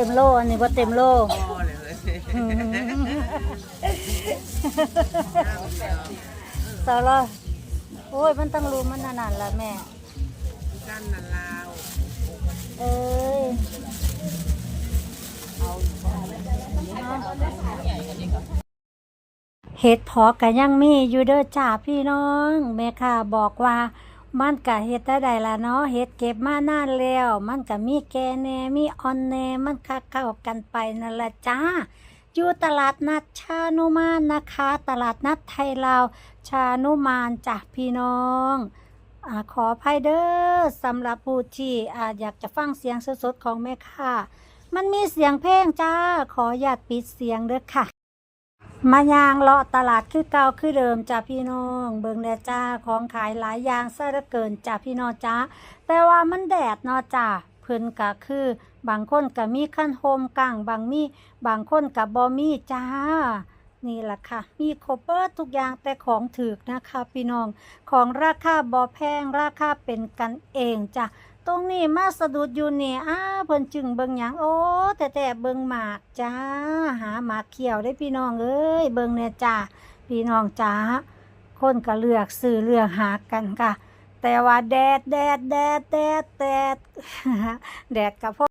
ต็มโลอันนี้บ่เต็มโลพอเลยเลยสาวละโอ้ยมันต้องรู้มันนานๆละแม่ กันนันลาวเอ้ยเห็ดเพอก็ยังมีอยู่เด้อจ้าพี่น้อง แม่ค่ะบอกว่า มันก็เฮ็ดได้ใดล่ะเนาะเฮ็ดเก็บมานานแล้ว มันก็มีแกแน่มีออนแน่มันคักเข้ากันไปนั่นละจ้าอยู่ตลาดนัดชานุมานนะคะ ตลาดนัดไทยลาวชานุมานจ้ะพี่น้องอขออภัยเด้อสำหรับผู้ที่ออยากจะฟังเสียงสดๆของแม่ค่ะ มันมีเสียงเพลงจ้า ขออย่าปิดเสียงเด้อค่ะ มายางเลาะตลาดคือเก่าคือเดิมจ้าพี่น้อง เบิงแดดจ้าของขายหลายอย่างซะเหลือเกินจ้าพี่น้องจ้าแต่ว่ามันแดดเนาะจ้าเพิ่นก็คือ บางคนก็มีขั้นโฮมกลางบางมีบางคนก็บ่มีจ้า นี่แหละค่ะ มีครบเบิดทุกอย่างแต่ของถูกนะคะ พี่น้องของราคาบ่แพงราคาเป็นกันเองจ้ะ ตรงนี้มาสะดุดอยู่นี่อ้าเพิ่นจึงเบิ่งหยังโอ้แต่แต่เบิ่งหมากจ้า หาหมากเขียวได้พี่น้องเอ้ยเบิ่งเนี่ยจ้าพี่น้องจ้าคนก็เลือกซื้อเลือกหากันค่ะ แต่ว่าแดดแดดแดดแดดแดดแดดกับพ่อ